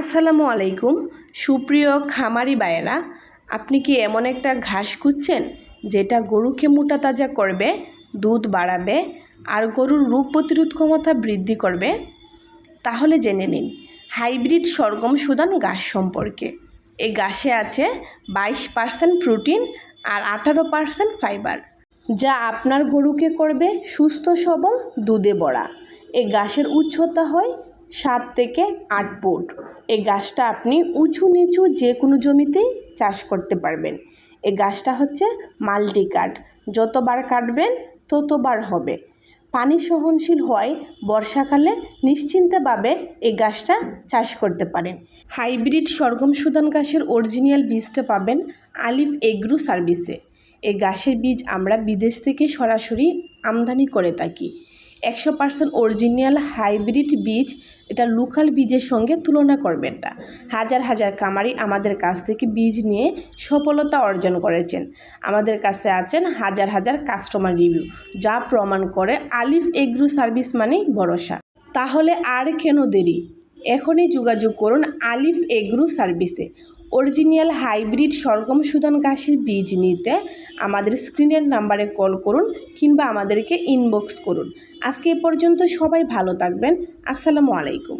আসসালামু আলাইকুম, সুপ্রিয় খামারি বায়েরা আপনি কি এমন একটা ঘাস খুঁজছেন, যেটা গরুকে মোটা তাজা করবে, দুধ বাড়াবে, আর গরুর রোগ প্রতিরোধ ক্ষমতা বৃদ্ধি করবে? তাহলে জেনে নিন, হাইব্রিড সরগম সুদান ঘাস সম্পর্কে। এই ঘাসে আছে বাইশ পার্সেন্ট প্রোটিন আর আঠারো পার্সেন্ট ফাইবার, যা আপনার গরুকে করবে সুস্থ সবল, দুধে বড়া এই ঘাসের উচ্চতা হয় সাত থেকে আট ফুট। এই গাছটা আপনি উঁচু নিচু যে কোনো জমিতেই চাষ করতে পারবেন। এই গাছটা হচ্ছে মাল্টি কাট যতবার কাটবেন ততবার হবে। পানি সহনশীল হয় বর্ষাকালে নিশ্চিন্তভাবে এই গাছটা চাষ করতে পারেন। হাইব্রিড সরগম সুদান গাছের অরিজিনাল বীজটা পাবেন আলিফ এগ্রো সার্ভিসে। এই গাছের বীজ আমরা বিদেশ থেকে সরাসরি আমদানি করে থাকি। একশো পার্সেন্ট অরিজিনাল হাইব্রিড বীজ এটা লোকাল বীজের সঙ্গে তুলনা করবেন না। হাজার হাজার কামারি আমাদের কাছ থেকে বীজ নিয়ে সফলতা অর্জন করেছেন। আমাদের কাছে আছেন হাজার হাজার কাস্টমার রিভিউ যা প্রমাণ করে আলিফ এগ্রো সার্ভিস মানেই ভরসা। তাহলে আর কেন দেরি? এখনই যোগাযোগ করুন আলিফ এগ্রো সার্ভিসে। অরিজিনাল হাইব্রিড সরগম সুদান ঘাসের বীজ নিতে আমাদের স্ক্রিনের নাম্বারে কল করুন কিংবা আমাদেরকে ইনবক্স করুন। আজকে এ পর্যন্ত সবাই ভালো থাকবেন। আসসালামু আলাইকুম।